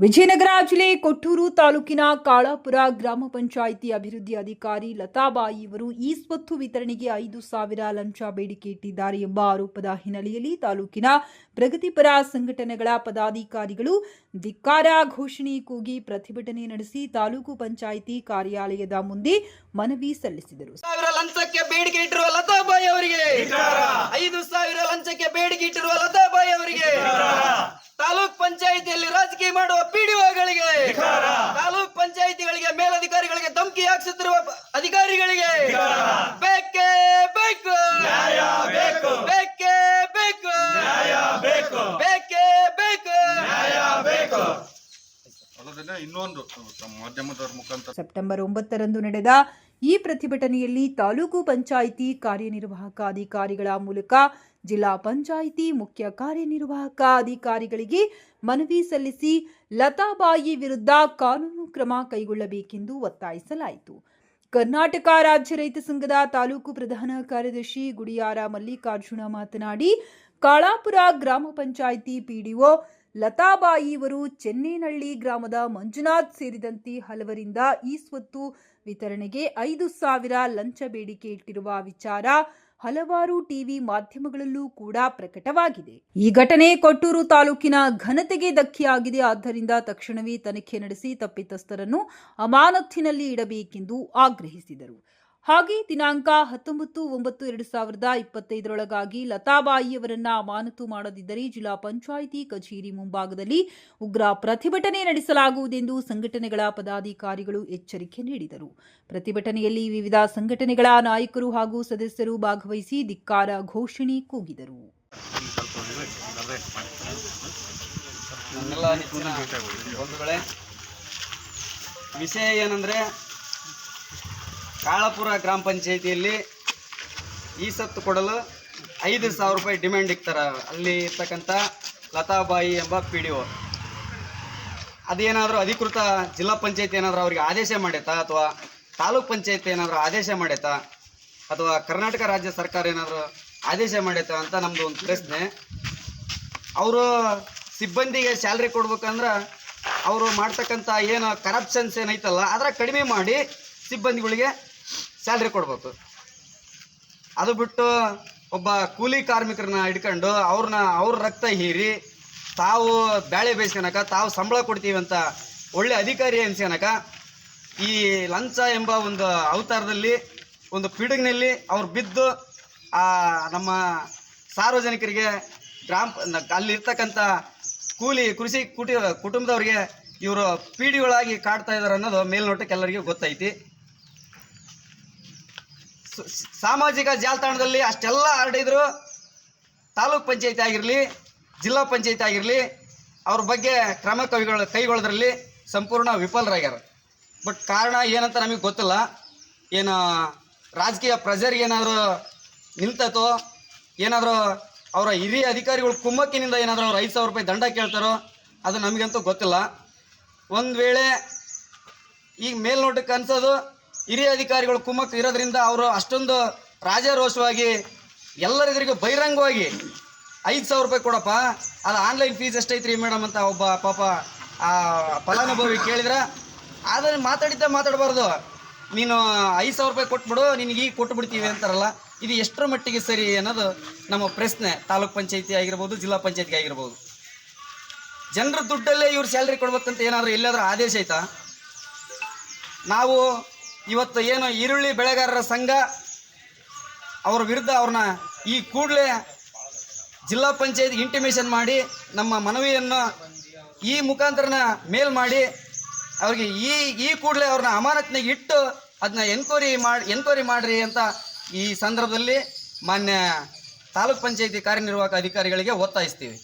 ವಿಜಯನಗರ ಜಿಲ್ಲೆ ಕೊಟ್ಟೂರು ತಾಲೂಕಿನ ಕಾಳಾಪುರ ಗ್ರಾಮ ಪಂಚಾಯಿತಿ ಅಭಿವೃದ್ಧಿ ಅಧಿಕಾರಿ ಲತಾಬಾಯಿ ಇವರು ಈ ಸ್ವತ್ತು ವಿತರಣೆಗೆ ಐದು ಸಾವಿರ ಲಂಚ ಬೇಡಿಕೆ ಇಟ್ಟಿದ್ದಾರೆ ಎಂಬ ಆರೋಪದ ಹಿನ್ನೆಲೆಯಲ್ಲಿ ತಾಲೂಕಿನ ಪ್ರಗತಿಪರ ಸಂಘಟನೆಗಳ ಪದಾಧಿಕಾರಿಗಳು ಧಿಕ್ಕಾರ ಘೋಷಣೆ ಕೂಗಿ ಪ್ರತಿಭಟನೆ ನಡೆಸಿ ತಾಲೂಕು ಪಂಚಾಯಿತಿ ಕಾರ್ಯಾಲಯದ ಮುಂದೆ ಮನವಿ ಸಲ್ಲಿಸಿದರು. ಸಾವಿರ ಲಂಚಕ್ಕೆ ಬೇಡಿಕೆ ಇಟ್ಟಿರುವ ಲತಾಬಾಯಿ ಅವರಿಗೆ. ಐದು ಸಾವಿರ ಲಂಚಕ್ಕೆ ಬೇಡಿಕೆ ಇಟ್ಟಿರುವ ಲತಾಬಾಯಿ ಅವರಿಗೆ. ತಾಲೂಕ್ ಪಂಚಾಯಿತಿಯಲ್ಲಿ ರಾಜಕೀಯ ಮಾಡುವ ಪಿಡಿಒಗಳಿಗೆ ತಾಲೂಕ್ ಪಂಚಾಯಿತಿಗಳಿಗೆ ಮೇಲಧಿಕಾರಿಗಳಿಗೆ ಧಮಕಿ ಹಾಕಿಸುತ್ತಿರುವ ಅಧಿಕಾರಿಗಳಿಗೆ ಬೇಕೇ ಬೇಕು. ಬೇಕೇ. ಬೇಕು ಬೇಕೇ. ಬೇಕು. ಇನ್ನೊಂದು ತಮ್ಮ ಮಾಧ್ಯಮದವರ ಮುಖಾಂತರ. ಸೆಪ್ಟೆಂಬರ್ ಒಂಬತ್ತರಂದು ನಡೆದ ಈ ಪ್ರತಿಭಟನೆಯಲ್ಲಿ ತಾಲೂಕು ಪಂಚಾಯಿತಿ ಕಾರ್ಯನಿರ್ವಾಹಕ ಅಧಿಕಾರಿಗಳ ಮೂಲಕ ಜಿಲ್ಲಾ ಪಂಚಾಯಿತಿ ಮುಖ್ಯ ಕಾರ್ಯನಿರ್ವಾಹಕ ಅಧಿಕಾರಿಗಳಿಗೆ ಮನವಿ ಸಲ್ಲಿಸಿ ಲತಾಬಾಯಿ ವಿರುದ್ಧ ಕಾನೂನು ಕ್ರಮ ಕೈಗೊಳ್ಳಬೇಕೆಂದು ಒತ್ತಾಯಿಸಲಾಯಿತು. ಕರ್ನಾಟಕ ರಾಜ್ಯ ರೈತ ಸಂಘದ ತಾಲೂಕು ಪ್ರಧಾನ ಕಾರ್ಯದರ್ಶಿ ಗುಡಿಯಾರ ಮಲ್ಲಿಕಾರ್ಜುನ ಮಾತನಾಡಿ, ಕಾಳಾಪುರ ಗ್ರಾಮ ಪಂಚಾಯಿತಿ ಪಿಡಿಒ ಲತಾಬಾಯಿ ಇವರು ಚೆನ್ನೇನಹಳ್ಳಿ ಗ್ರಾಮದ ಮಂಜುನಾಥ್ ಸೇರಿದಂತೆ ಹಲವರಿಂದ ಈ ಸ್ವತ್ತು ವಿತರಣೆಗೆ ಐದು ಸಾವಿರ ಲಂಚ ಬೇಡಿಕೆ ಇಟ್ಟಿರುವ ವಿಚಾರ ಹಲವಾರು ಟಿವಿ ಮಾಧ್ಯಮಗಳಲ್ಲೂ ಕೂಡ ಪ್ರಕಟವಾಗಿದೆ. ಈ ಘಟನೆ ಕೊಟ್ಟೂರು ತಾಲೂಕಿನ ಘನತೆಗೆ ಧಕ್ಕೆಯಾಗಿದೆ. ಆದ್ದರಿಂದ ತಕ್ಷಣವೇ ತನಿಖೆ ನಡೆಸಿ ತಪ್ಪಿತಸ್ಥರನ್ನು ಅಮಾನತ್ತಿನಲ್ಲಿ ಇಡಬೇಕೆಂದು ಆಗ್ರಹಿಸಿದರು. ಹಾಗೆ ದಿನಾಂಕ ಹತ್ತೊಂಬತ್ತು, ಒಂಬತ್ತು, ಎರಡು ಸಾವಿರದ ಇಪ್ಪತ್ತೈದರೊಳಗಾಗಿ ಲತಾಬಾಯಿ ಅವರನ್ನ ಅಮಾನತು ಮಾಡದಿದ್ದರೆ ಜಿಲ್ಲಾ ಪಂಚಾಯಿತಿ ಕಚೇರಿ ಮುಂಭಾಗದಲ್ಲಿ ಉಗ್ರ ಪ್ರತಿಭಟನೆ ನಡೆಸಲಾಗುವುದೆಂದು ಸಂಘಟನೆಗಳ ಪದಾಧಿಕಾರಿಗಳು ಎಚ್ಚರಿಕೆ ನೀಡಿದರು. ಪ್ರತಿಭಟನೆಯಲ್ಲಿ ವಿವಿಧ ಸಂಘಟನೆಗಳ ನಾಯಕರು ಹಾಗೂ ಸದಸ್ಯರು ಭಾಗವಹಿಸಿ ಧಿಕ್ಕಾರ ಘೋಷಣೆ ಕೂಗಿದರು. ವಿಷಯ ಏನಂದರೆ ಕಾಳಪುರ ಗ್ರಾಮ ಪಂಚಾಯಿತಿಯಲ್ಲಿ ಈ ಸತ್ತು ಕೊಡಲು ಐದು ಸಾವಿರ ರೂಪಾಯಿ ಡಿಮ್ಯಾಂಡ್ ಇಕ್ತಾರ. ಅಲ್ಲಿ ಇರ್ತಕ್ಕಂಥ ಲತಾಬಾಯಿ ಎಂಬ ಪಿ ಡಿ ಒ. ಅದೇನಾದರೂ ಅಧಿಕೃತ ಜಿಲ್ಲಾ ಪಂಚಾಯತಿ ಏನಾದರೂ ಅವರಿಗೆ ಆದೇಶ ಮಾಡೈತಾ ಅಥವಾ ತಾಲೂಕ್ ಪಂಚಾಯತಿ ಏನಾದರೂ ಆದೇಶ ಮಾಡೈತಾ ಅಥವಾ ಕರ್ನಾಟಕ ರಾಜ್ಯ ಸರ್ಕಾರ ಏನಾದರೂ ಆದೇಶ ಮಾಡೈತಾ ಅಂತ ನಮ್ಮದು ಒಂದು ಪ್ರಶ್ನೆ. ಅವರು ಸಿಬ್ಬಂದಿಗೆ ಸ್ಯಾಲ್ರಿ ಕೊಡ್ಬೇಕಂದ್ರೆ ಅವರು ಮಾಡ್ತಕ್ಕಂಥ ಏನು ಕರಪ್ಷನ್ಸ್ ಏನೈತಲ್ಲ, ಅದರ ಕಡಿಮೆ ಮಾಡಿ ಸಿಬ್ಬಂದಿಗಳಿಗೆ ಸ್ಯಾಲ್ರಿ ಕೊಡ್ಬೇಕು ಅದು ಬಿಟ್ಟು ಒಬ್ಬ ಕೂಲಿ ಕಾರ್ಮಿಕರನ್ನ ಹಿಡ್ಕೊಂಡು ಅವ್ರನ್ನ ಅವ್ರ ರಕ್ತ ಹೀರಿ ತಾವು ಬ್ಯಾಳೆ ಬೇಯಿಸ್ಕೊಳಕ ತಾವು ಸಂಬಳ ಕೊಡ್ತೀವಿ ಅಂತ ಒಳ್ಳೆ ಅಧಿಕಾರಿ ಅನ್ಸ್ಕೊಳಕ ಈ ಲಂಚ ಎಂಬ ಒಂದು ಅವತಾರದಲ್ಲಿ, ಒಂದು ಪಿಡುಗಿನಲ್ಲಿ ಅವ್ರು ಬಿದ್ದು ಆ ನಮ್ಮ ಸಾರ್ವಜನಿಕರಿಗೆ ಗ್ರಾಮ, ಅಲ್ಲಿರ್ತಕ್ಕಂಥ ಕೂಲಿ ಕೃಷಿ ಕುಟಿ ಕುಟುಂಬದವ್ರಿಗೆ ಇವರು ಪೀಡಿಗಳಾಗಿ ಕಾಡ್ತಾ ಇದ್ದಾರೆ ಅನ್ನೋದು ಮೇಲ್ನೋಟಕ್ಕೆ ಎಲ್ಲರಿಗೂ ಗೊತ್ತೈತಿ. ಸಾಮಾಜಿಕ ಜಾಲತಾಣದಲ್ಲಿ ಅಷ್ಟೆಲ್ಲ ಹರಡಿದ್ರು. ತಾಲೂಕ್ ಪಂಚಾಯತಿ ಆಗಿರಲಿ, ಜಿಲ್ಲಾ ಪಂಚಾಯತಿ ಆಗಿರಲಿ, ಅವ್ರ ಬಗ್ಗೆ ಕ್ರಮ ಕೈಗೊಳ್ಳ ಕೈಗೊಳ್ಳೋದ್ರಲ್ಲಿ ಸಂಪೂರ್ಣ ವಿಫಲರಾಗ್ಯಾರ. ಬಟ್ ಕಾರಣ ಏನಂತ ನಮಗೆ ಗೊತ್ತಿಲ್ಲ. ಏನು ರಾಜಕೀಯ ಪ್ರಜರಿಗೆ ಏನಾದರೂ ನಿಂತತೋ, ಏನಾದರೂ ಅವರ ಹಿರಿಯ ಅಧಿಕಾರಿಗಳು ಕುಮ್ಮಕ್ಕಿನಿಂದ ಏನಾದರೂ ಅವ್ರು ಐದು ಸಾವಿರ ರೂಪಾಯಿ ದಂಡ ಕೇಳ್ತಾರೋ, ಅದು ನಮಗಂತೂ ಗೊತ್ತಿಲ್ಲ. ಒಂದು ವೇಳೆ ಈಗ ಮೇಲ್ನೋಟಕ್ಕೆ ಅನ್ಸೋದು ಹಿರಿಯ ಅಧಿಕಾರಿಗಳು ಕುಮ್ಮಕ್ಕು ಇರೋದ್ರಿಂದ ಅವರು ಅಷ್ಟೊಂದು ರಾಜಾರೋಷವಾಗಿ ಎಲ್ಲರಿಗೂ ಬಹಿರಂಗವಾಗಿ ಐದು ಸಾವಿರ ರೂಪಾಯಿ ಕೊಡಪ್ಪ, ಅದು ಆನ್ಲೈನ್ ಫೀಸ್ ಎಷ್ಟೈತ್ರಿ ಮೇಡಮ್ ಅಂತ ಒಬ್ಬ ಪಾಪ ಆ ಫಲಾನುಭವಿ ಕೇಳಿದ್ರೆ. ಆದರೆ ಮಾತಾಡಿದ್ದೆ ಮಾತಾಡಬಾರ್ದು. ನೀನು ಐದು ಸಾವಿರ ರೂಪಾಯಿ ಕೊಟ್ಬಿಡು ನಿನಗೆ ಈಗ ಕೊಟ್ಟು ಬಿಡ್ತೀವಿ ಅಂತಾರಲ್ಲ, ಇದು ಎಷ್ಟರ ಮಟ್ಟಿಗೆ ಸರಿ ಅನ್ನೋದು ನಮ್ಮ ಪ್ರಶ್ನೆ. ತಾಲೂಕ್ ಪಂಚಾಯತಿ ಆಗಿರ್ಬೋದು, ಜಿಲ್ಲಾ ಪಂಚಾಯತಿಗೆ ಆಗಿರ್ಬೋದು. ಜನರ ದುಡ್ಡಲ್ಲೇ ಇವ್ರು ಸ್ಯಾಲ್ರಿ ಕೊಡ್ಬೇಕಂತ ಏನಾದರೂ ಎಲ್ಲಾದರೂ ಆದೇಶ ಐತಾ ನಾವು ಇವತ್ತು ಏನು ಈರುಳ್ಳಿ ಬೆಳೆಗಾರರ ಸಂಘ, ಅವ್ರ ವಿರುದ್ಧ ಅವ್ರನ್ನ ಈ ಕೂಡಲೇ ಜಿಲ್ಲಾ ಪಂಚಾಯತ್ ಇಂಟಿಮೇಷನ್ ಮಾಡಿ, ನಮ್ಮ ಮನವಿಯನ್ನು ಈ ಮುಖಾಂತರನ ಮೇಲ್ ಮಾಡಿ, ಅವ್ರಿಗೆ ಈ ಈ ಕೂಡಲೇ ಅವ್ರನ್ನ ಅಮಾನತ್ನಾಗ ಇಟ್ಟು ಅದನ್ನ ಎನ್ಕ್ವೈರಿ ಮಾಡಿ, ಎನ್ಕ್ವೈರಿ ಮಾಡಿರಿ ಅಂತ ಈ ಸಂದರ್ಭದಲ್ಲಿ ಮಾನ್ಯ ತಾಲೂಕ್ ಪಂಚಾಯತಿ ಕಾರ್ಯನಿರ್ವಾಹಕ ಅಧಿಕಾರಿಗಳಿಗೆ ಒತ್ತಾಯಿಸ್ತೀವಿ.